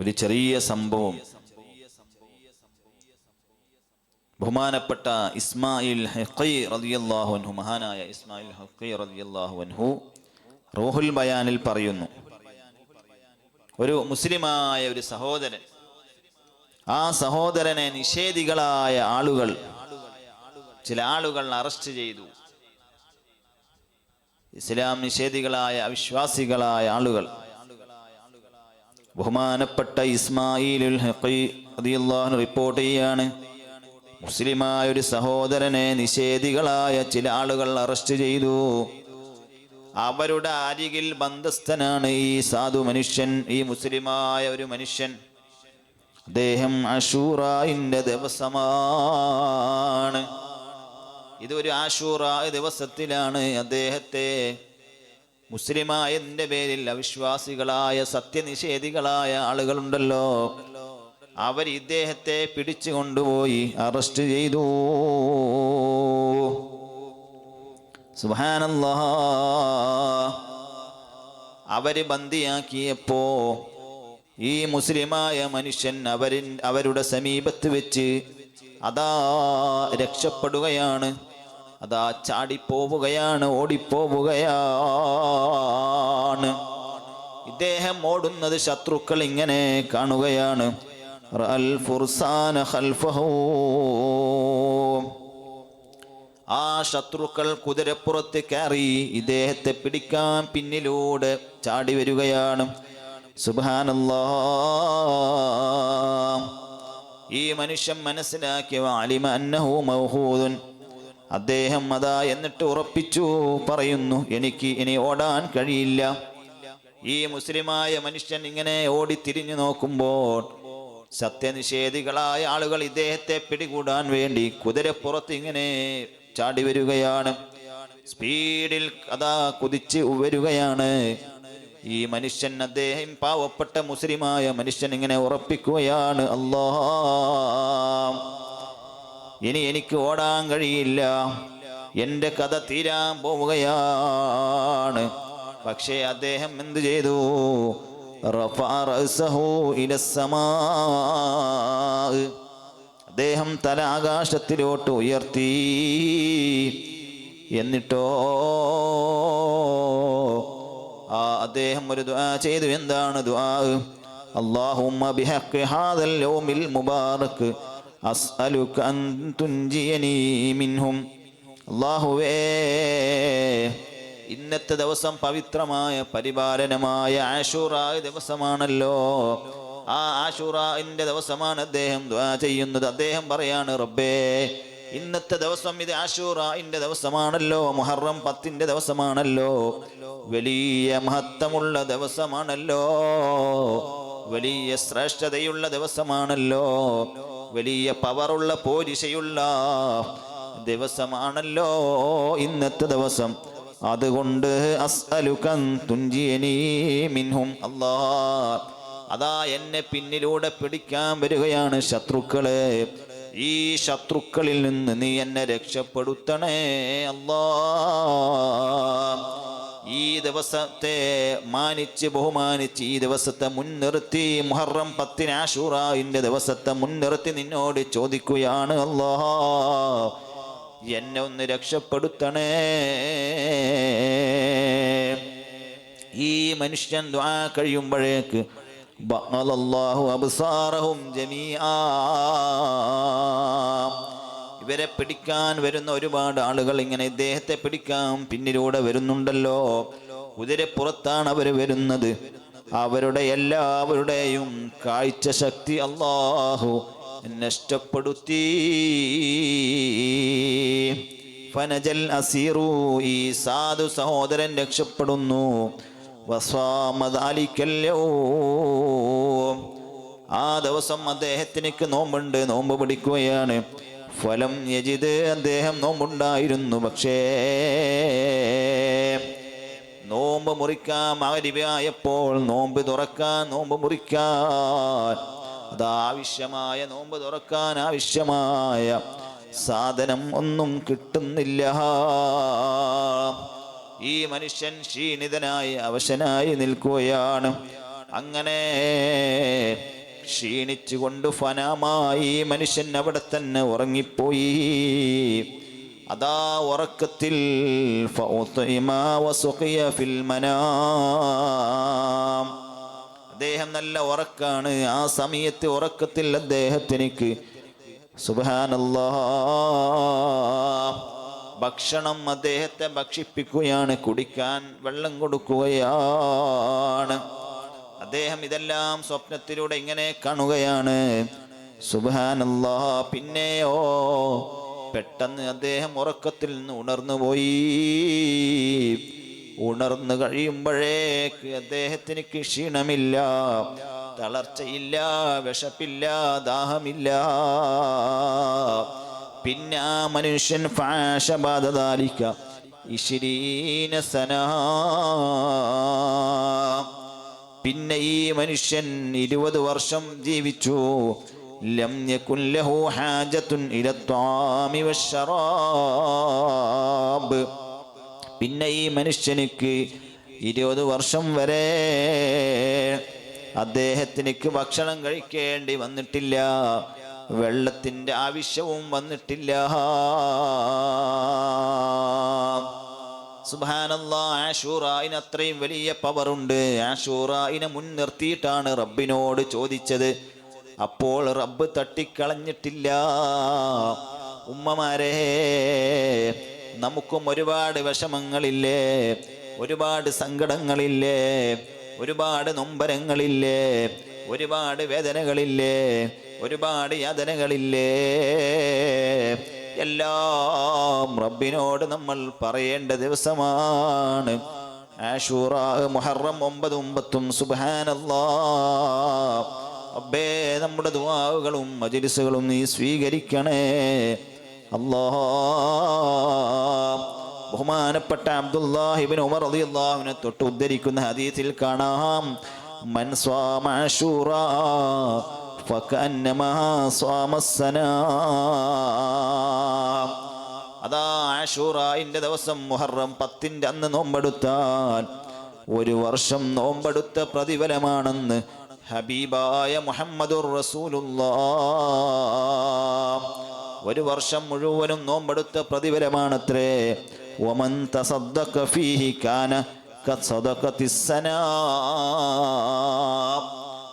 ഒരു ചെറിയ സംഭവം. ബഹുമാനപ്പെട്ട ഇസ്മായിൽ ഹഖീ റളിയല്ലാഹു അൻഹു മഹാനായ ഇസ്മായിൽ ഹഖീ റളിയല്ലാഹു അൻഹു റൂഹുൽ ബയാനിൽ പറയുന്നു ഒരു മുസ്ലിമായ ഒരു സഹോദരൻ ആ സഹോദരനെ നിഷേധികളായ ആളുകൾ ചില ആളുകൾ അറസ്റ്റ് ചെയ്തു. ഇസ്ലാം നിഷേധികളായ അവിശ്വാസികളായ ആളുകൾ ബഹുമാനപ്പെട്ട ഇസ്മായിലുൽ ഹക്കി അൻഹു റിപ്പോർട്ട് ചെയ്യാണ്. മുസ്ലിമായ ഒരു സഹോദരനെ നിഷേധികളായ ചില ആളുകൾ അറസ്റ്റ് ചെയ്തു. അവരുടെ അരികിൽ ബന്ധസ്ഥനാണ് ഈ സാധു മനുഷ്യൻ ഈ മുസ്ലിമായ ഒരു മനുഷ്യൻ. അദ്ദേഹം അഷൂറായിന്റെ ദിവസമാണ്. ഇതൊരു ആഷൂറായ ദിവസത്തിലാണ് അദ്ദേഹത്തെ മുസ്ലിമായതിന്റെ പേരിൽ അവിശ്വാസികളായ സത്യനിഷേധികളായ ആളുകളുണ്ടല്ലോ. അവർ ഇദ്ദേഹത്തെ പിടിച്ചു കൊണ്ടുപോയി അറസ്റ്റ് ചെയ്തു. സുഹാനല്ലാ അവർ ബന്ദിയാക്കിയപ്പോ ഈ മുസ്ലിമായ മനുഷ്യൻ അവരിൻ അവരുടെ സമീപത്ത് വെച്ച് അതാ രക്ഷപ്പെടുകയാണ്. അതാ ചാടിപ്പോവുകയാണ് ഓടിപ്പോവുകയാണ്. ഇദ്ദേഹം ഓടുന്നത് ശത്രുക്കൾ ഇങ്ങനെ കാണുകയാണ്. അൽ ഫുർസാന ആ ശത്രുക്കൾ കുതിരപ്പുറത്ത് കയറി ഇദ്ദേഹത്തെ പിടിക്കാൻ പിന്നിലൂടെ ചാടി വരികയാണ്. ഈ മനുഷ്യൻ മനസ്സിലാക്കിയ അലിമ അന്നഹു മൗഹൂദുൻ. അദ്ദേഹം അതാ എന്നിട്ട് ഉറപ്പിച്ചു പറയുന്നു എനിക്ക് ഇനി ഓടാൻ കഴിയില്ല. ഈ മുസ്ലിമായ മനുഷ്യൻ ഇങ്ങനെ ഓടി തിരിഞ്ഞു നോക്കുമ്പോൾ സത്യനിഷേധികളായ ആളുകൾ ഇദ്ദേഹത്തെ പിടികൂടാൻ വേണ്ടി കുതിരപ്പുറത്ത് ഇങ്ങനെ ചാടി വരികയാണ്. സ്പീഡിൽ അതാ കുതിച്ച് വരികയാണ്. ഈ മനുഷ്യൻ അദ്ദേഹം പാവപ്പെട്ട മുസ്ലിമായ മനുഷ്യൻ ഇങ്ങനെ ഉറപ്പിക്കുകയാണ് അല്ലാ ഇനി എനിക്ക് ഓടാൻ കഴിയില്ല. എന്റെ കഥ തീരാൻ പോവുകയാണ്. പക്ഷേ അദ്ദേഹം എന്തു ചെയ്തു? അദ്ദേഹം തല ആകാശത്തിലോട്ട് ഉയർത്തി. എന്നിട്ടോ ആ അദ്ദേഹം ഒരു ദ്വാ ചെയ്തു. എന്താണ് ദ്വാ അള്ളാഹുമ്മ ബിഹക്ക് ഹാദൽ ലോമിൽ മുബാറക്ക് അസ്അലുക അൻ തുൻജിയനീ മിൻഹും. അല്ലാഹുവേ ഇന്നത്തെ ദിവസം പവിത്രമായ പരിപാലനമായ ആഷൂറായ ദിവസമാണല്ലോ. ആ ആഷൂറാന്റെ ദിവസമാണ് അദ്ദേഹം ചെയ്യുന്നത്. അദ്ദേഹം പറയാണ് റബ്ബേ ഇന്നത്തെ ദിവസം ഇത് ആഷൂറായിന്റെ ദിവസമാണല്ലോ. മുഹറം പത്തിന്റെ ദിവസമാണല്ലോ. വലിയ മഹത്വമുള്ള ദിവസമാണല്ലോ. വലിയ ശ്രേഷ്ഠതയുള്ള ദിവസമാണല്ലോ. വലിയ പവറുള്ള പോരിശയുള്ള ദിവസമാണല്ലോ ഇന്നത്തെ ദിവസം. അതുകൊണ്ട് മിൻഹും അല്ലാ അതാ എന്നെ പിന്നിലൂടെ പിടിക്കാൻ വരികയാണ് ശത്രുക്കളെ. ഈ ശത്രുക്കളിൽ നിന്ന് നീ എന്നെ രക്ഷപ്പെടുത്തണേ അല്ലാ ഈ ദിവസത്തെ മാനിച്ച് ബഹുമാനിച്ച് ഈ ദിവസത്തെ മുൻനിർത്തി മുഹറം പത്തിന് ആഷൂറായിന്റെ ദിവസത്തെ മുൻനിർത്തി നിന്നോട് ചോദിക്കുകയാണ് അല്ലാ എന്നെ ഒന്ന് രക്ഷപ്പെടുത്തണേ. ഈ മനുഷ്യൻ ദ്വാ കഴിയുമ്പോഴേക്ക് ബഅലല്ലാഹു അബ്സാറഹും ജമീആ. ഇവരെ പിടിക്കാൻ വരുന്ന ഒരുപാട് ആളുകൾ ഇങ്ങനെ ഇദ്ദേഹത്തെ പിടിക്കാൻ പിന്നിലൂടെ വരുന്നുണ്ടല്ലോ. കുതിരപ്പുറത്താണ് അവർ വരുന്നത്. അവരുടെ എല്ലാവരുടെയും കാഴ്ച ശക്തി അള്ളാഹു നഷ്ടപ്പെടുത്തി ഫനജൽ അസീറു ഈ സാധു സഹോദരൻ രക്ഷപ്പെടുന്നു. ആ ദിവസം അദ്ദേഹത്തിനേക്ക് നോമ്പുണ്ട്. നോമ്പ് പിടിക്കുകയാണ്. ഫലം യജിത് അദ്ദേഹം നോമ്പുണ്ടായിരുന്നു പക്ഷേ നോമ്പ് മുറിക്കാൻ മകരിവായപ്പോൾ നോമ്പ് തുറക്കാൻ നോമ്പ് മുറിക്കാൻ അതാവശ്യമായ നോമ്പ് തുറക്കാൻ ആവശ്യമായ സാധനം ഒന്നും കിട്ടുന്നില്ല. ഈ മനുഷ്യൻ ക്ഷീണിതനായി അവശനായി നിൽക്കുകയാണ്. അങ്ങനെ ക്ഷീണിച്ചുകൊണ്ട് ഫനാമായി മനുഷ്യൻ അവിടെ തന്നെ ഉറങ്ങിപ്പോയി. അതാ ഉറക്കത്തിൽ. അദ്ദേഹം നല്ല ഉറക്കാണ്. ആ സമയത്ത് ഉറക്കത്തിൽ അദ്ദേഹത്തിനിക്ക് സുബാനല്ലാ ഭക്ഷണം അദ്ദേഹത്തെ ഭക്ഷിപ്പിക്കുകയാണ് കുടിക്കാൻ വെള്ളം കൊടുക്കുകയാണ്. അദ്ദേഹം ഇതെല്ലാം സ്വപ്നത്തിലൂടെ ഇങ്ങനെ കാണുകയാണ്. സുബാനല്ലാ പിന്നെയോ? പെട്ടെന്ന് അദ്ദേഹം ഉറക്കത്തിൽ നിന്ന് ഉണർന്നു പോയി ഉണർന്നു കഴിയുമ്പോഴേക്ക് അദ്ദേഹത്തിന് ക്ഷീണമില്ല തളർച്ചയില്ല വിശപ്പില്ല ദാഹമില്ല. പിന്നെ ആ മനുഷ്യൻ ഫാഷബാധാലിക്ക ഇഷിരീന സനാ പിന്നെ ഈ മനുഷ്യൻ ഇരുപത് വർഷം ജീവിച്ചു. ലം വശറാബ് പിന്നെ ഈ മനുഷ്യനിക്ക് ഇരുപത് വർഷം വരെ അദ്ദേഹത്തിനിക്ക് ഭക്ഷണം കഴിക്കേണ്ടി വന്നിട്ടില്ല. വെള്ളത്തിന്റെ ആവശ്യവും വന്നിട്ടില്ല. സുബാനല്ലാ ആഷൂറായിന് അത്രയും വലിയ പവറുണ്ട്. ആഷൂറായിനെ മുൻനിർത്തിയിട്ടാണ് റബ്ബിനോട് ചോദിച്ചത്. അപ്പോൾ റബ്ബ് തട്ടിക്കളഞ്ഞിട്ടില്ല. ഉമ്മമാരെ നമുക്കും ഒരുപാട് വിഷമങ്ങളില്ലേ? ഒരുപാട് സങ്കടങ്ങളില്ലേ? ഒരുപാട് നൊമ്പരങ്ങളില്ലേ? ഒരുപാട് വേദനകളില്ലേ? ഒരുപാട് യാതനകളില്ലേ? എല്ലാം റബ്ബിനോട് നമ്മൾ പറയേണ്ട ദിവസമാണ്. ആഷൂറ മുഹറം ഒമ്പതും ഒമ്പത്തും അബ്ബേ നമ്മുടെ ദുവാവുകളും മജിലിസുകളും നീ സ്വീകരിക്കണേ. അല്ലാ. ബഹുമാനപ്പെട്ട അബ്ദുല്ലാഹിബിൻ ഉമർ റളിയല്ലാഹുവിനെ തൊട്ട് ഉദ്ധരിക്കുന്ന ഹദീസിൽ കാണാം. മൻ സ്വാമ അതാ ദിവസം മുഹറം പത്തിന്റെ അന്ന് നോമ്പെടുത്താൽ ഒരു വർഷം നോമ്പെടുത്ത പ്രതിഫലമാണെന്ന് ഹബീബായ മുഹമ്മദുർ റസൂലുള്ളാ. ഒരു വർഷം മുഴുവനും നോമ്പെടുത്ത പ്രതിഫലമാണത്രേ. ഒമൻ തസദ്ദഖ ഫീഹി കാന കസദഖത്തിസ്സനാ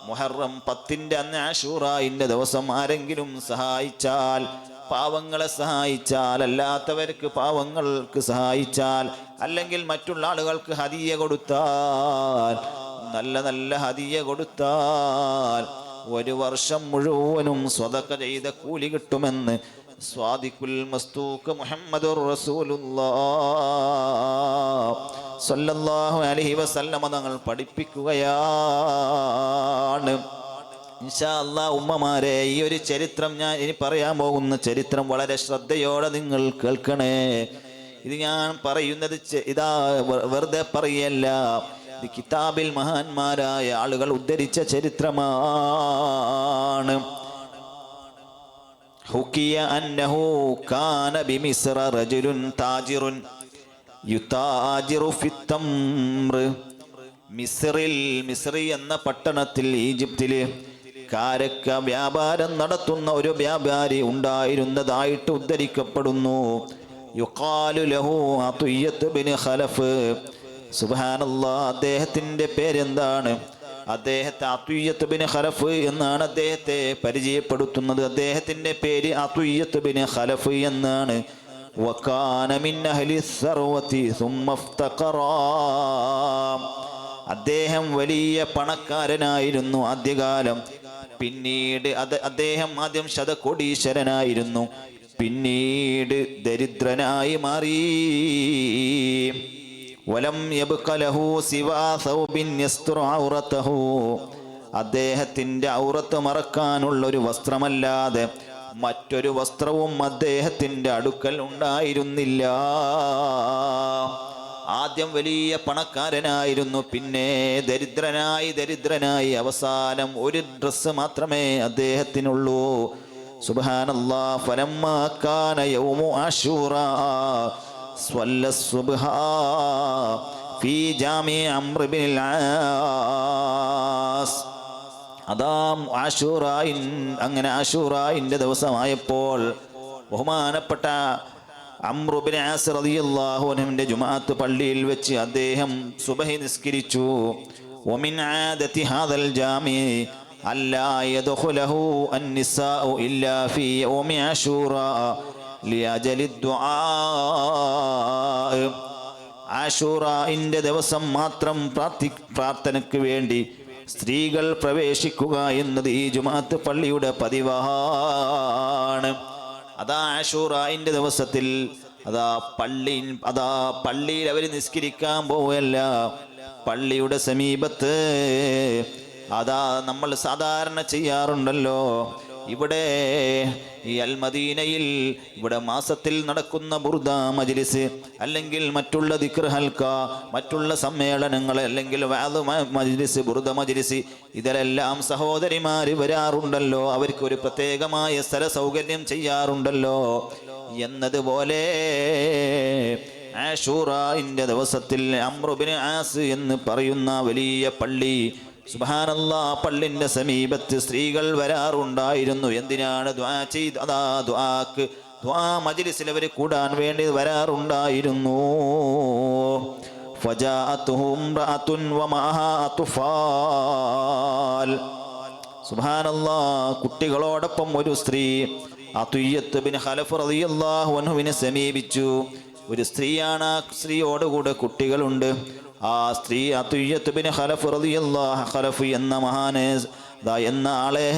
മുഹറം പത്തിന്റെ അന്ന് ആഷൂറായിന്റെ ദിവസം ആരെങ്കിലും സഹായിച്ചാൽ പാവങ്ങളെ സഹായിച്ചാൽ അല്ലാത്തവർക്ക് പാവങ്ങൾക്ക് സഹായിച്ചാൽ അല്ലെങ്കിൽ മറ്റുള്ള ആളുകൾക്ക് ഹതിയ കൊടുത്താൽ നല്ല നല്ല ഹതിയ കൊടുത്താൽ ഒരു വർഷം മുഴുവനും സ്വതക്ക ചെയ്ത കൂലി കിട്ടുമെന്ന് സ്വാദിഖുൽ മസ്തൂക്ക് മുഹമ്മദുർ റസൂലുള്ളാഹ് സല്ലല്ലാഹു അലൈഹി വസല്ലമ തങ്ങൾ പഠിപ്പിക്കുകയാണ്. ഇൻഷാ അല്ലാ ഉമ്മമാരെ ഈ ഒരു ചരിത്രം ഞാൻ ഇനി പറയാൻ പോകുന്ന ചരിത്രം വളരെ ശ്രദ്ധയോടെ നിങ്ങൾ കേൾക്കണേ. ഇത് ഞാൻ പറയുന്നത് ഇതാ വെറുതെ പറയല്ല. ഇത് കിതാബിൽ മഹാന്മാരായ ആളുകൾ ഉദ്ധരിച്ച ചരിത്രമാണ്. حكي أنه كان بمصر رجل تاجر يتاجر في التمر മിസ്രിൽ മിസ്രി എന്ന പട്ടണത്തിൽ ഈജിപ്തില് കാരക്ക വ്യാപാരം നടത്തുന്ന ഒരു വ്യാപാരി ഉണ്ടായിരുന്നതായിട്ട് ഉദ്ധരിക്കപ്പെടുന്നു യുക്കാലു ലഹു അതുയ്യത്ത് ബിൻ ഖലഫ് സുബ്ഹാനല്ലാ അദ്ദേഹത്തിന്റെ പേരെന്താണ് അദ്ദേഹത്തെ അതുയ്യത്ത് ബിൻ ഖലഫ് എന്നാണ് അദ്ദേഹത്തെ പരിചയപ്പെടുത്തുന്നത്. അദ്ദേഹത്തിന്റെ പേര് അതുയ്യത്ത് ബിൻ ഖലഫ് എന്നാണ്. അദ്ദേഹം വലിയ പണക്കാരനായിരുന്നു ആദ്യകാലം. പിന്നീട് അത് അദ്ദേഹം ആദ്യം ശതകോടീശ്വരനായിരുന്നു. പിന്നീട് ദരിദ്രനായി മാറി. വലം യബ്ഖലഹു സിവാ സൗബിൻ യസ്തുറു ഔറതഹു. അദ്ദേഹത്തിന്റെ ഔറത്ത് മറക്കാനുള്ള ഒരു വസ്ത്രമല്ലാതെ മറ്റൊരു വസ്ത്രവും അദ്ദേഹത്തിന്റെ അടുക്കൽ ഉണ്ടായിരുന്നില്ല. ആദ്യം വലിയ പണക്കാരനായിരുന്നു പിന്നെ ദരിദ്രനായി ദരിദ്രനായി അവസാനം ഒരു ഡ്രസ്സ് മാത്രമേ അദ്ദേഹത്തിനുള്ളൂ. സുബ്ഹാനല്ലാഹ് ഫലമ്മാ കാന യൗമു ആശൂറ സ്വല്ല സുബ്ഹാ ഫീ ജാമി അംർ ബിൻ അതാ ആഷൂറായിൻ അങ്ങനെ ആഷൂറായിൻ്റെ ദിവസമായപ്പോൾ ബഹുമാനപ്പെട്ട അമ്രുബിൻ ആസ് റളിയല്ലാഹു അൻഹുവിന്റെ ജുമാഅത്ത് പള്ളിയിൽ വെച്ച് അദ്ദേഹം സുബഹി നിസ്കരിച്ചു ومن عادة هذا الجامع ألا يدخله النساء إلا في يوم عاشوراء لأجل الدعاء ആഷൂറായിന്റെ ദിവസം മാത്രം പ്രാർത്ഥി പ്രാർത്ഥനയ്ക്ക് വേണ്ടി സ്ത്രീകൾ പ്രവേശിക്കുക എന്നത് ഈ ജുമാത്ത് പള്ളിയുടെ പതിവാണ്. അതാ ആഷൂറായിന്റെ ദിവസത്തിൽ അതാ പള്ളി അതാ പള്ളിയിൽ അവർ നിസ്കരിക്കാൻ പോവല്ല. പള്ളിയുടെ സമീപത്ത് അതാ നമ്മൾ സാധാരണ ചെയ്യാറുണ്ടല്ലോ. ഇവിടെ ഈ അൽമദീനയിൽ ഇവിടെ മാസത്തിൽ നടക്കുന്ന ബുർദ മജ്ലിസ് അല്ലെങ്കിൽ മറ്റുള്ള ദിക്ർ ഹൽക്ക മറ്റുള്ള സമ്മേളനങ്ങൾ അല്ലെങ്കിൽ വാദ മജിലിസ് മജ്ലിസ് ബുർദ മജ്ലിസ് ഇതിലെല്ലാം സഹോദരിമാർ വരാറുണ്ടല്ലോ. അവർക്ക് ഒരു പ്രത്യേകമായ സ്ഥല സൗകര്യം ചെയ്യാറുണ്ടല്ലോ. എന്നതുപോലെ ആഷൂറായിന്റെ ദിവസത്തിൽ അമ്രുബിന് ആസ് എന്ന് പറയുന്ന വലിയ പള്ളി സുബാനല്ലാ പള്ളിന്റെ സമീപത്ത് സ്ത്രീകൾ വരാറുണ്ടായിരുന്നു. എന്തിനാണ് ദ്വാ അതാ മജിലിസിൽ അവർ കൂടാൻ വേണ്ടി വരാറുണ്ടായിരുന്നു. സുബാനല്ലാ കുട്ടികളോടൊപ്പം ഒരു സ്ത്രീ അതുയ്യത്ത് ബിൻ ഹലഫ് റതിയല്ലാഹുവിനെ സമീപിച്ചു. ഒരു സ്ത്രീയാണ് ആ സ്ത്രീയോടുകൂടെ കുട്ടികളുണ്ട്. ആ സ്ത്രീ അതുയ്യത്ത് ബിൻ ഖലഫ് റളിയല്ലാഹു ഖലഫ് എന്ന മഹാനെ എന്ന ആളെ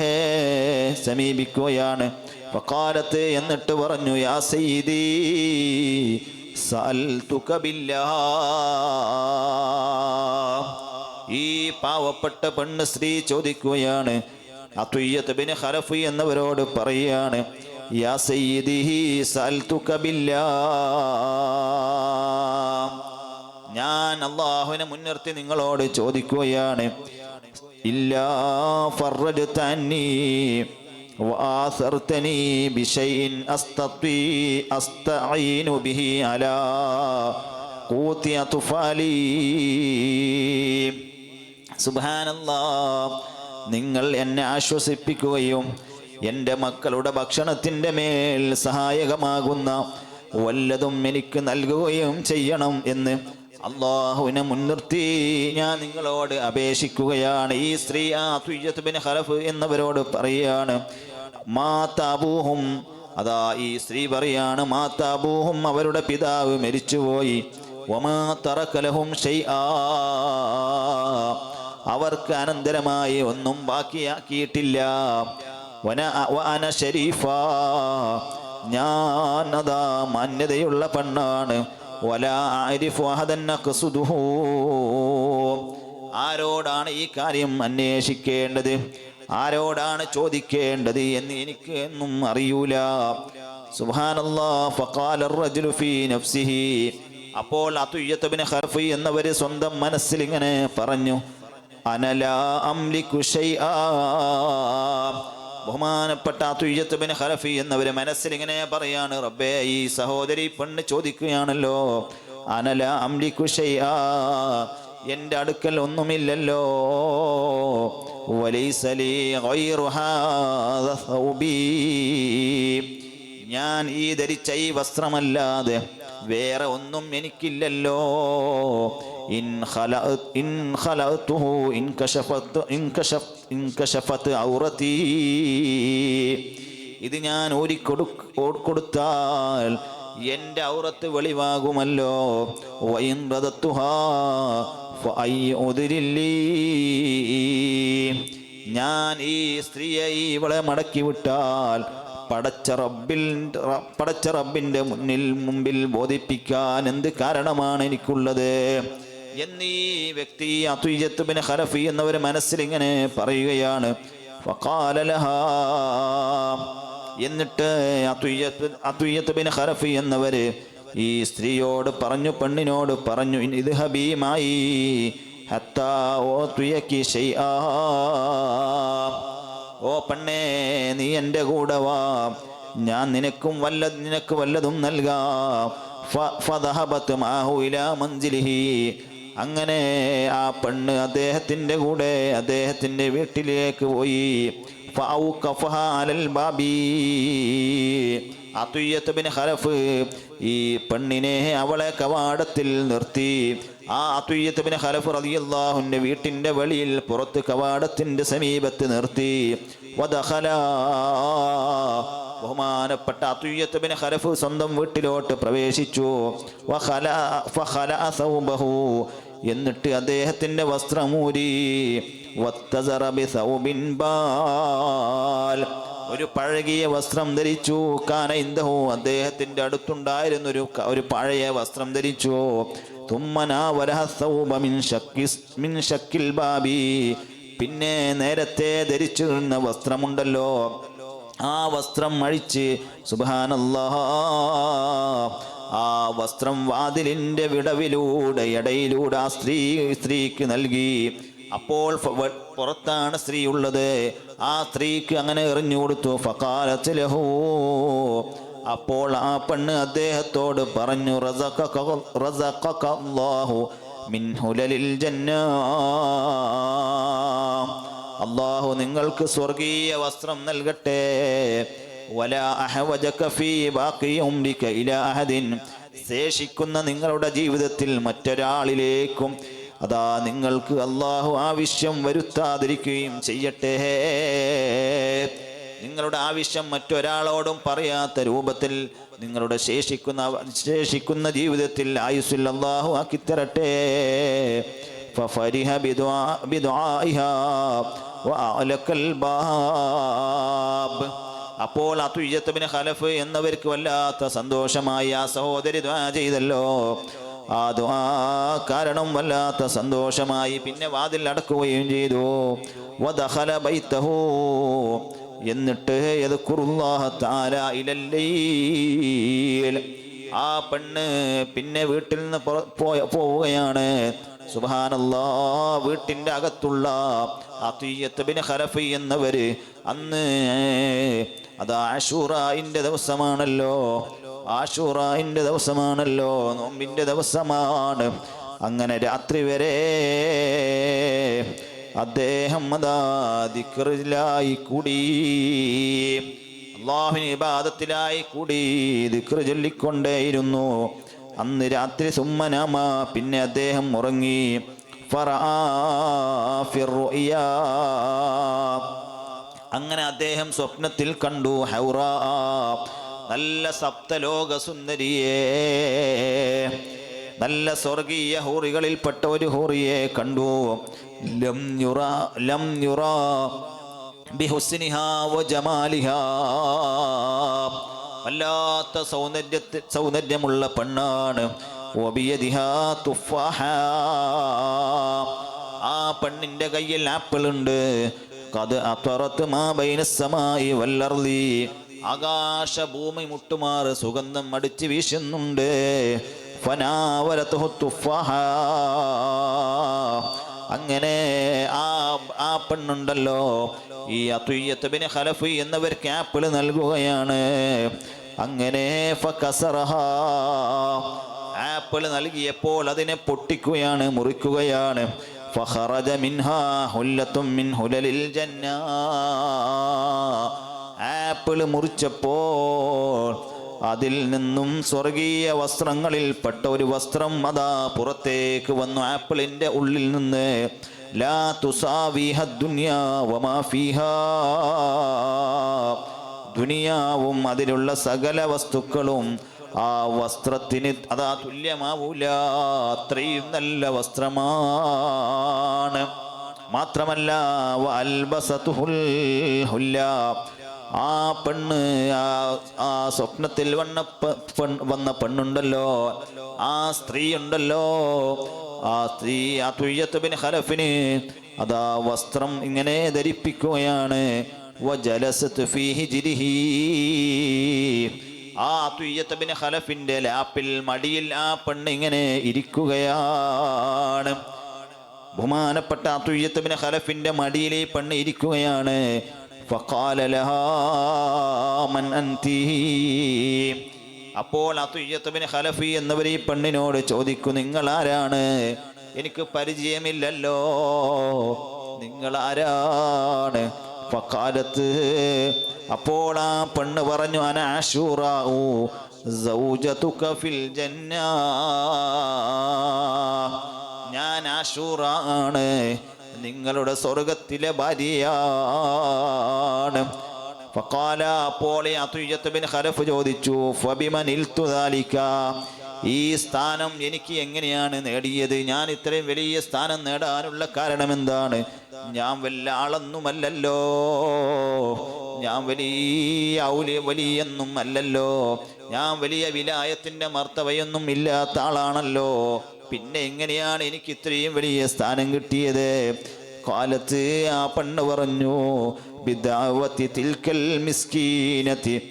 സമീപിക്കുകയാണ്. ഫഖാലത്ത് എന്നിട്ട് പറഞ്ഞു യാ സയ്യിദി സഅൽതുക ബില്ലാഹ്. ഈ പാവപ്പെട്ട പെണ്ണ് സ്ത്രീ ചോദിക്കുകയാണ് അതുയ്യത്ത് ബിൻ ഖലഫ് എന്നവരോട് പറയുകയാണ് യാ സയ്യിദി സഅൽതുക ബില്ലാഹ്. ഞാൻ അള്ളാഹുവിനെ മുൻനിർത്തി നിങ്ങളോട് ചോദിക്കുകയാണ്. ഇല്ലാ ഫറജ് തന്നീ അസ്തഈനു ബിഹി അലാ തുഫാലി. നിങ്ങൾ എന്നെ ആശ്വസിപ്പിക്കുകയും എന്റെ മക്കളുടെ ഭക്ഷണത്തിന്റെ മേൽ സഹായകമാകുന്ന വല്ലതും എനിക്ക് നൽകുകയും ചെയ്യണം എന്ന് അള്ളാഹുവിനെ മുൻനിർത്തി ഞാൻ നിങ്ങളോട് അപേക്ഷിക്കുകയാണ്. ഈ സ്ത്രീ ആ തുയ്യത്ത് ബിൻ ഖലഫ് എന്നവരോട് പറയുകയാണ് മാതാബൂഹും അതാ ഈ സ്ത്രീ പറയാണ് മാതാബൂഹും അവരുടെ പിതാവ് മരിച്ചുപോയി. വമാ തറക്കലഹും ഷൈആ അവർക്ക് അനന്തരമായി ഒന്നും ബാക്കിയാക്കിയിട്ടില്ല. വന വന ഷരീഫ ഞാനതാ മാന്യതയുള്ള പെണ്ണാണ്. വല ആരിഫു അഹദൻ അഖ്സുദുഹു. ആരോടാണ് ഈ കാര്യം അന്വേഷിക്കേണ്ടത് ആരോടാണ് ചോദിക്കേണ്ടത് എന്ന് എനിക്ക് എന്നും അറിയൂല സുബ്ഹാനല്ലാ ഫഖാല الرجل في نفسه അപ്പോൾ അതുയ്യത്ത് ബിൻ ഖർഫി എന്നവര് സ്വന്തം മനസ്സിൽ ഇങ്ങനെ പറഞ്ഞു അനല അംലിക്കു ഷൈആ ബഹുമാനപ്പെട്ട തുയ്യത്തുബിൻ ബിൻ ഖലഫി എന്നവര് മനസ്സിൽ ഇങ്ങനെ പറയാണ് റബ്ബേ ഈ സഹോദരി പെണ്ണ് ചോദിക്കുകയാണല്ലോ അനല അംലി ഷൈആ എന്റെ അടുക്കൽ ഒന്നുമില്ലല്ലോ വലൈസലി ഞാൻ ഈ ധരിച്ച ഈ വസ്ത്രമല്ലാതെ വേറെ ഒന്നും എനിക്കില്ലല്ലോ ഇത് ഞാൻ ഊരിക്കൊടു കൊടുത്താൽ എന്റെ ഔറത്ത് വെളിവാകുമല്ലോ. ഞാൻ ഈ സ്ത്രീയെ ഇവളെ മടക്കി വിട്ടാൽ പടച്ച റബ്ബിൽ പടച്ച റബ്ബിന്റെ മുന്നിൽ മുമ്പിൽ ബോധിപ്പിക്കാൻ എന്ത് കാരണമാണ് എനിക്കുള്ളത്? എന്നീ വ്യക്തി അതുയ്യത്ത് ഹറഫി മനസ്സിൽ ഇങ്ങനെ പറയുകയാണ്. എന്നിട്ട് അതുയ്യത്ത് ഹറഫി എന്നവര് ഈ സ്ത്രീയോട് പറഞ്ഞു പെണ്ണിനോട് പറഞ്ഞു ഇത് ഹബീമായി ഓ പെണ്ണേ നീ എന്റെ കൂടെ വാ. ഞാൻ നിനക്കും വല്ല നിനക്ക് വല്ലതും നൽകാം. ഫദഹബത്ത് മാഹു ഇലാ മൻസിലിഹി. അങ്ങനെ ആ പെണ്ണ് അദ്ദേഹത്തിന്റെ കൂടെ അദ്ദേഹത്തിന്റെ വീട്ടിലേക്ക് പോയി. ഫൗഖഫഹ അലൽ ബാബി. അതുയ്യത്ത് ബിൻ ഖലഫ് ഈ പെണ്ണിനെ അവളെ കവാടത്തിൽ നിർത്തി. ആ അതുയ്യത്ത് ഹലഫ് റതിയല്ലാഹുന്റെ വീട്ടിന്റെ വെളിയിൽ പുറത്ത് കവാടത്തിന്റെ സമീപത്ത് നിർത്തി. ബഹുമാനപ്പെട്ട അതുയ്യത്ത് ഹലഫ് സ്വന്തം വീട്ടിലോട്ട് പ്രവേശിച്ചു. എന്നിട്ട് അദ്ദേഹത്തിന്റെ വസ്ത്രമൂരി. ഒരു പഴകിയ വസ്ത്രം ധരിച്ചു. കാന ഇന്ദഹു അദ്ദേഹത്തിന്റെ അടുത്തുണ്ടായിരുന്ന ഒരു ഒരു പഴയ വസ്ത്രം ധരിച്ചു. ബാബി. പിന്നെ നേരത്തെ ധരിച്ചിരുന്ന വസ്ത്രമുണ്ടല്ലോ. ആ വസ്ത്രം അഴിച്ച്. സുബാനല്ലാ ആ വസ്ത്രം വാതിലിന്റെ വിടവിലൂടെ ഇടയിലൂടെ ആ സ്ത്രീ സ്ത്രീക്ക് നൽകി. അപ്പോൾ പുറത്താണ് സ്ത്രീ ഉള്ളത്. ആ സ്ത്രീക്ക് അങ്ങനെ എറിഞ്ഞു കൊടുത്തു. ഫകാലത്തിലഹോ അപ്പോൾ ആ പെണ്ണ് അദ്ദേഹത്തോട് പറഞ്ഞു "റസഖക- റസഖക അല്ലാഹു മിൻ ഹുലലിൽ ജന്നാ. അള്ളാഹു നിങ്ങൾക്ക് സ്വർഗീയ വസ്ത്രം നൽകട്ടെ. വല അഹവജക ഫീ ബാഖി ഉംരിക ഇലാ അഹദിൻ ശേഷിക്കുന്ന നിങ്ങളുടെ ജീവിതത്തിൽ മറ്റൊരാളിലേക്കും അതാ നിങ്ങൾക്ക് അള്ളാഹു ആവശ്യം വരുത്താതിരിക്കുകയും ചെയ്യട്ടെ നിങ്ങളുടെ ആവശ്യം മറ്റൊരാളോടും പറയാത്ത രൂപത്തിൽ നിങ്ങളുടെ ശേഷിക്കുന്ന ശേഷിക്കുന്ന ജീവിതത്തിൽ ആയുസ്സിൽ അള്ളാഹു ആക്കിത്തരട്ടെ ففرح അപ്പോൾ അതുയത്തുബിന് ഖലഫ് എന്നവർക്ക് വല്ലാത്ത സന്തോഷമായി ആ സഹോദരി ദ്വാ ചെയ്തല്ലോ. ആ ദ്വാ കാരണം വല്ലാത്ത സന്തോഷമായി. പിന്നെ വാതിൽ അടക്കുകയും ചെയ്തു. വദഖല ബൈത്തഹു എന്നിട്ട് ആ പെണ്ണ് പിന്നെ വീട്ടിൽ നിന്ന് പോവുകയാണ്. സുബാനല്ലാ വീട്ടിന്റെ അകത്തുള്ള അത്തീയത്തബിന് ഖലഫി എന്നവര് അന്ന് അത് ആഷൂറായിന്റെ ദിവസമാണല്ലോ. ആഷൂറായിന്റെ ദിവസമാണല്ലോ. നോമ്പിന്റെ ദിവസമാണ്. അങ്ങനെ രാത്രി വരെ അദ്ദേഹം അതാ ദിക്റിലായി കൂടി. അള്ളാഹുവിന് ഇബാദത്തിലായി കൂടി ദിക്റ് ചൊല്ലിക്കൊണ്ടേയിരുന്നു. അന്ന് രാത്രി സുമ്മനാമ. പിന്നെ അദ്ദേഹം ഉറങ്ങി. അങ്ങനെ അദ്ദേഹം സ്വപ്നത്തിൽ കണ്ടു ഹൗറ. നല്ല സപ്തലോക സുന്ദരിയെ നല്ല സ്വർഗീയ ഹൂറികളിൽപ്പെട്ട ഒരു ഹൂറിയെ കണ്ടു. ലം യുറ ലം ബിഹുസ്നിഹാ വജമാലിഹാ വല്ലാത്ത സൗന്ദര്യത്തിൽ സൗന്ദര്യമുള്ള പെണ്ണാണ്. വബിയദിഹാ തുഫാഹ. ആ പെണ്ണിന്റെ കയ്യിൽ ആപ്പിൾ ഉണ്ട് കത് അത്തറത്ത് മാ ബൈനസ്സമായി വല്ലർലി ആകാശ ഭൂമി മുട്ടുമാറ് സുഗന്ധം അടിച്ച് വീശുന്നുണ്ട്. അങ്ങനെ ആ ആ പെണ്ണുണ്ടല്ലോ. ഈ അതുയ്യത്ത് ബിൻ ഖലഫ് എന്നവർക്ക് ആപ്പിൾ നൽകുകയാണ്. അങ്ങനെ ഫകസറഹ. ആപ്പിൾ നൽകിയപ്പോൾ അതിനെ പൊട്ടിക്കുകയാണ് മുറിക്കുകയാണ്. ഫഹറജ മിൻഹാ മിൻ ഹുലലിൽ ആപ്പിൾ മുറിച്ചപ്പോൾ അതിൽ നിന്നും സ്വർഗീയ വസ്ത്രങ്ങളിൽ പെട്ട ഒരു വസ്ത്രം അതാ പുറത്തേക്ക് വന്നു. ആപ്പിളിന്റെ ഉള്ളിൽ നിന്ന് ലാ തുസാവിഹ ദുനിയാ ദുനിയാവും അതിലുള്ള സകല വസ്തുക്കളും ആ വസ്ത്രത്തിന് അതാ തുല്യമാവൂല അത്രയും നല്ല വസ്ത്രമാണ്. മാത്രമല്ല ആ പെണ്ണ് ആ സ്വപ്നത്തിൽ വന്ന വന്ന പെണ്ണുണ്ടല്ലോ. ആ സ്ത്രീ ഉണ്ടല്ലോ ആ സ്ത്രീ ആ തുയ്യത്ത് ബിൻ ഹലഫിന് അതാ വസ്ത്രം ഇങ്ങനെ ധരിപ്പിക്കുകയാണ്. ജലസത്ത് ഫീഹി ഹിജ്രിഹി. ആ തുയ്യത്തബിന് ഹലഫിന്റെ ലാപ്പിൽ മടിയിൽ ആ പെണ്ണ് ഇങ്ങനെ ഇരിക്കുകയാണ്. ബഹുമാനപ്പെട്ട ആ തുയ്യത്തബിന് ഹലഫിന്റെ മടിയിൽ ഈ പെണ്ണ് ഇരിക്കുകയാണ്. അപ്പോൾ ആ തുയ്യത്തബിന് ഹലഫി എന്നവർ ഈ പെണ്ണിനോട് ചോദിക്കും നിങ്ങൾ ആരാണ് എനിക്ക് പരിചയമില്ലല്ലോ. നിങ്ങൾ ആരാണ് ഫക്കാലത്ത് അപ്പോൾ ആ പെണ്ണ് പറഞ്ഞു അനാശൂറാവൂ ഫിൽ ജന്ന. ഞാൻ ആശൂറാണ് നിങ്ങളുടെ സ്വർഗത്തിലെ ഭാര്യയാണ്. അപ്പോൾ ചോദിച്ചു ഫബിമനിൽ തുദാലിക്ക ഈ സ്ഥാനം എനിക്ക് എങ്ങനെയാണ് നേടിയത്? ഞാൻ ഇത്രയും വലിയ സ്ഥാനം നേടാനുള്ള കാരണം എന്താണ്? ഞാൻ വല്ല ആളൊന്നുമല്ലല്ലോ. ഞാൻ വലിയ ഔലിയ വലിയൊന്നും അല്ലല്ലോ. ഞാൻ വലിയ വിലായത്തിന്റെ മർത്തവയൊന്നും ഇല്ലാത്ത ആളാണല്ലോ. പിന്നെ എങ്ങനെയാണ് എനിക്ക് ഇത്രയും വലിയ സ്ഥാനം കിട്ടിയത്? കാലത്ത് ആ പെണ്ണ് പറഞ്ഞു ബിദാവത്തി തിൽക്കൽ മിസ്കീനത്തി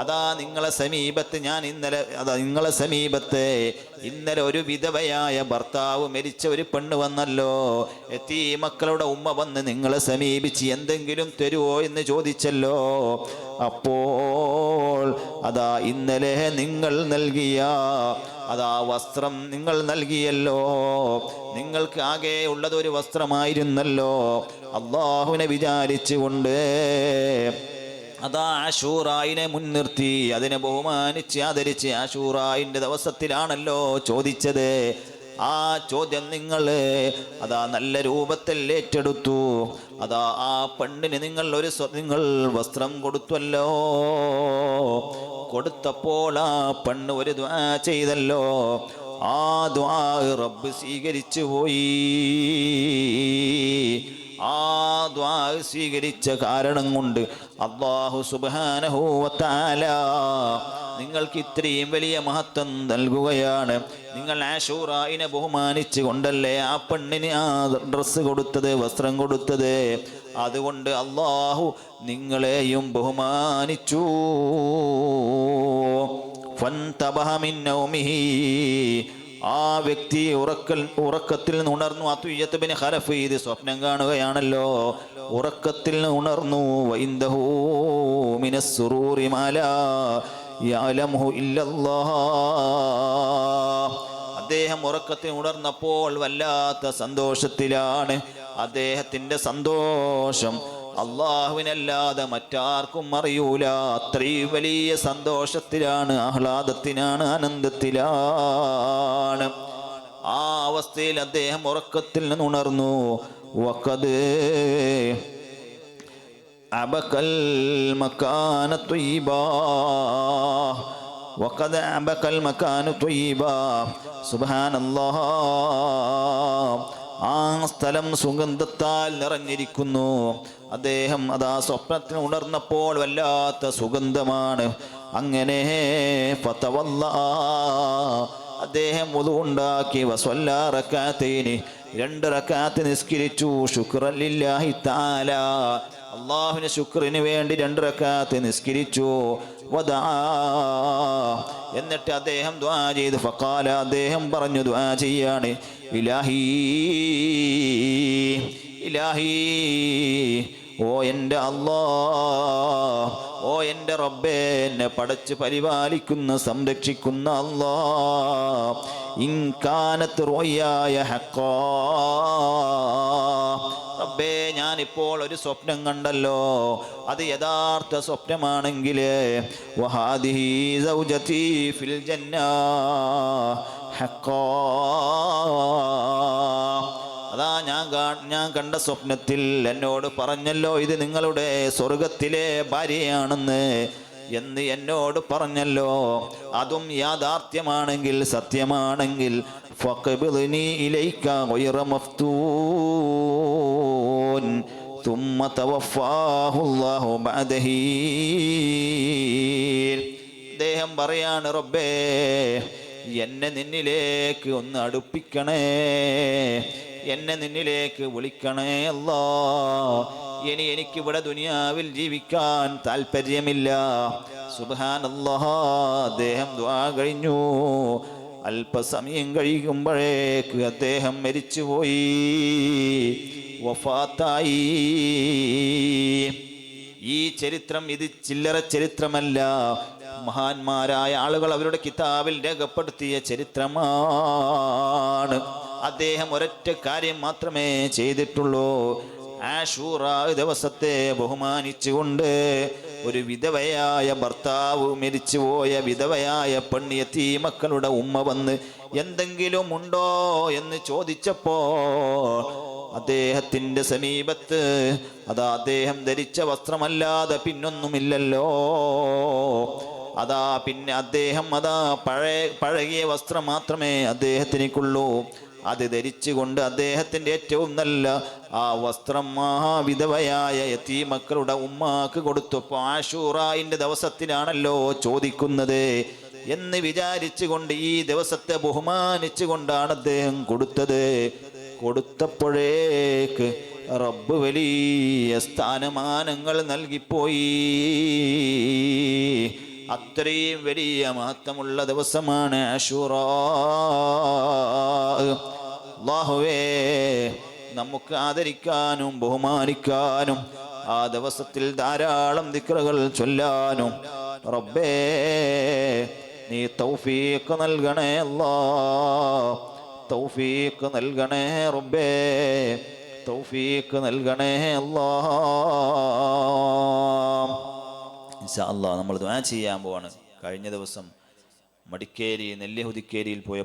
അതാ നിങ്ങളെ സമീപത്ത് ഞാൻ ഇന്നലെ അതാ നിങ്ങളെ സമീപത്ത് ഇന്നലെ ഒരു വിധവയായ ഭർത്താവ് മരിച്ച ഒരു പെണ്ണ് വന്നല്ലോ. എത്തി മക്കളുടെ ഉമ്മ വന്ന് നിങ്ങളെ സമീപിച്ച് എന്തെങ്കിലും തരുമോ എന്ന് ചോദിച്ചല്ലോ. അപ്പോൾ അതാ ഇന്നലെ നിങ്ങൾ നൽകിയ അതാ വസ്ത്രം നിങ്ങൾ നൽകിയല്ലോ. നിങ്ങൾക്ക് ആകെ ഉള്ളതൊരു വസ്ത്രമായിരുന്നല്ലോ. അള്ളാഹുവിനെ വിചാരിച്ചുകൊണ്ട് അതാ ആഷൂറായിനെ മുൻനിർത്തി അതിനെ ബഹുമാനിച്ച് ആദരിച്ച് ആഷൂറായിന്റെ ദിവസത്തിലാണല്ലോ ചോദിച്ചത്. ആ ചോദ്യം നിങ്ങൾ അതാ നല്ല രൂപത്തിൽ ഏറ്റെടുത്തു. അതാ ആ പെണ്ണിന് നിങ്ങൾ ഒരു നിങ്ങൾ വസ്ത്രം കൊടുത്തുവല്ലോ കൊടുത്തപ്പോൾ ആ പെണ്ണ് ഒരു ദ്വാ ചെയ്തല്ലോ. ആ ദ്വാ റബ്ബ് സ്വീകരിച്ചു പോയി. ആ ദ്വാ സ്വീകരിച്ച കാരണം കൊണ്ട് അള്ളാഹു സുബാനഹൂവത്താല നിങ്ങൾക്ക് ഇത്രയും വലിയ മഹത്വം നൽകുകയാണ്. നിങ്ങൾ ആഷൂറായിനെ ബഹുമാനിച്ചു കൊണ്ടല്ലേ ആ പെണ്ണിന് ആ ഡ്രസ്സ് കൊടുത്തത് വസ്ത്രം കൊടുത്തത്? അതുകൊണ്ട് അള്ളാഹു നിങ്ങളെയും ബഹുമാനിച്ചു. ഫൻ തബഹമിൻ ആ വ്യക്തി ഉറക്കൽ ഉറക്കത്തിൽ നിന്ന് ഉണർന്നു. അത്തുയ്യത്ത് ഹലഫ് ഇത് സ്വപ്നം കാണുകയാണല്ലോ. ഉറക്കത്തിൽ നിന്ന് ഉണർന്നു. അദ്ദേഹം ഉറക്കത്തിൽ ഉണർന്നപ്പോൾ വല്ലാത്ത സന്തോഷത്തിലാണ്. അദ്ദേഹത്തിന്റെ സന്തോഷം അള്ളാഹുവിനല്ലാതെ മറ്റാർക്കും അറിയൂല അത്രയും വലിയ സന്തോഷത്തിലാണ് ആഹ്ലാദത്തിനാണ് ആനന്ദത്തിലാണ് ആ അവസ്ഥയിൽ അദ്ദേഹം ഉറക്കത്തിൽ നിന്ന് ഉണർന്നു വക്കത് അബക്കൽ മക്കാന ത്വയ്യിബാ وقد أبك المكان طيبا سبحان الله ആ സ്ഥലം സുഗന്ധത്താൽ നിറഞ്ഞിരിക്കുന്നു. അദ്ദേഹം അതാ സ്വപ്നത്തിൽ ഉണർന്നപ്പോൾ വല്ലാത്ത സുഗന്ധമാണ്. അങ്ങനെ പത്തവല്ല അദ്ദേഹം ഉണ്ടാക്കി വസ്വല്ലാറക്കാത്തേന് രണ്ട് റക്കാത്ത് നിസ്കരിച്ചു. ശുക്രലില്ലാഹി താല അള്ളാഹുവിന് ശുക്രിന് വേണ്ടി രണ്ട് റക്കാത്ത് നിസ്കരിച്ചു. എന്നിട്ട് അദ്ദേഹം ദ്വാ ചെയ്ത്. ഫക്കാല അദ്ദേഹം പറഞ്ഞു ദ്വാ ചെയ്യാണ്. ഇലാഹി. ഇലാഹി. ഓ എന്റെ അള്ളാ. ഓ എന്റെ റബ്ബേ എന്നെ പടച്ച് പരിപാലിക്കുന്ന സംരക്ഷിക്കുന്ന അള്ളാ. ഇൻകാനത്ത് റോയായ ഹക്കാ റബ്ബേ ഞാൻ ഇപ്പോൾ ഒരു സ്വപ്നം കണ്ടല്ലോ. അത് യഥാർത്ഥ സ്വപ്നമാണെങ്കിൽ ഫിൽ അതാ ഞാൻ ഞാൻ കണ്ട സ്വപ്നത്തിൽ എന്നോട് പറഞ്ഞല്ലോ ഇത് നിങ്ങളുടെ സ്വർഗത്തിലെ ഭാര്യയാണെന്ന്. എന്ന് എന്നോട് പറഞ്ഞല്ലോ അതും യാഥാർത്ഥ്യമാണെങ്കിൽ സത്യമാണെങ്കിൽ ഫഖ്ബിദ്നി ഇലൈക ഗൈറ മഫ്തൂൻ ثم توفاه الله بعد حين അദ്ദേഹം പറയാണ് റബ്ബേ എന്നെ നിന്നിലേക്ക് ഒന്ന് അടുപ്പിക്കണേ എന്നെ നിന്നിലേക്ക് വിളിക്കണേ അല്ലാ. ഇനി എനിക്കിവിടെ ദുനിയാവിൽ ജീവിക്കാൻ താല്പര്യമില്ല സുബാൻ അദ്ദേഹം ദ്വാ കഴിഞ്ഞു. അല്പസമയം കഴിയുമ്പോഴേക്ക് അദ്ദേഹം മരിച്ചുപോയി. വഫാത്തായി. ഈ ചരിത്രം ഇത് ചില്ലറ ചരിത്രമല്ല. മഹാന്മാരായ ആളുകൾ അവരുടെ കിതാബിൽ രേഖപ്പെടുത്തിയ ചരിത്രമാണ്. അദ്ദേഹം ഒരൊറ്റ കാര്യം മാത്രമേ ചെയ്തിട്ടുള്ളൂ. ആഷൂറ ദിവസത്തെ ബഹുമാനിച്ചുകൊണ്ട് ഒരു വിധവയായ ഭർത്താവ് മരിച്ചുപോയ വിധവയായ പെണ്ണിയത്തി മക്കളുടെ ഉമ്മ വന്ന് എന്തെങ്കിലും ഉണ്ടോ? എന്ന് ചോദിച്ചപ്പോ അദ്ദേഹത്തിന്റെ സമീപത്ത് അതാ അദ്ദേഹം ധരിച്ച വസ്ത്രമല്ലാതെ പിന്നൊന്നുമില്ലല്ലോ. അതാ പിന്നെ അദ്ദേഹം അതാ പഴയ പഴകിയ വസ്ത്രം മാത്രമേ അദ്ദേഹത്തിനേക്കുള്ളൂ. അത് ധരിച്ചുകൊണ്ട് അദ്ദേഹത്തിന്റെ ഏറ്റവും നല്ല ആ വസ്ത്രം മഹാവിധവയായ എത്തി മക്കളുടെ ഉമ്മാക്ക് കൊടുത്തപ്പോൾ ആഷൂറായിന്റെ ദിവസത്തിലാണല്ലോ ചോദിക്കുന്നത്. എന്ന് വിചാരിച്ചുകൊണ്ട് ഈ ദിവസത്തെ ബഹുമാനിച്ചുകൊണ്ടാണ് അദ്ദേഹം കൊടുത്തത്. കൊടുത്തപ്പോഴേക്ക് റബ്ബ് വലിയ സ്ഥാനമാനങ്ങൾ നൽകിപ്പോയി. അത്രയും വലിയ മഹത്വമുള്ള ദിവസമാണ് അഷൂറ നമുക്ക് ആദരിക്കാനും ബഹുമാനിക്കാനും ആ ദിവസത്തിൽ ധാരാളം ദിക്റുകൾ ചൊല്ലാനും റബ്ബേ നീ തൗഫീഖ് നൽകണേ അല്ലാ. തൗഫീഖ് നൽകണേ റബ്ബേ തൗഫീഖ് നൽകണേ അല്ലാ. ഇൻഷാ അള്ളാഹ് നമ്മൾ ദ്വാ ചെയ്യാൻ പോവാണ്. കഴിഞ്ഞ ദിവസം മടിക്കേരി നെല്ലിഹുതിക്കേരിയിൽ പോയ